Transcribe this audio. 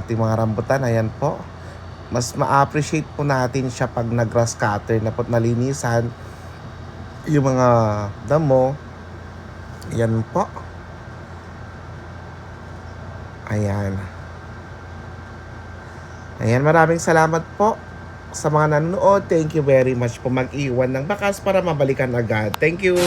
ating mga rambutan. Ayan po. Mas ma-appreciate po natin siya pag nag-grass cutter na po nalinisan yung mga damo. Ayan po. Ayan. Ayan, maraming salamat po sa mga nanonood. Thank you very much po mag-iwan ng bakas para mabalikan agad. Thank you.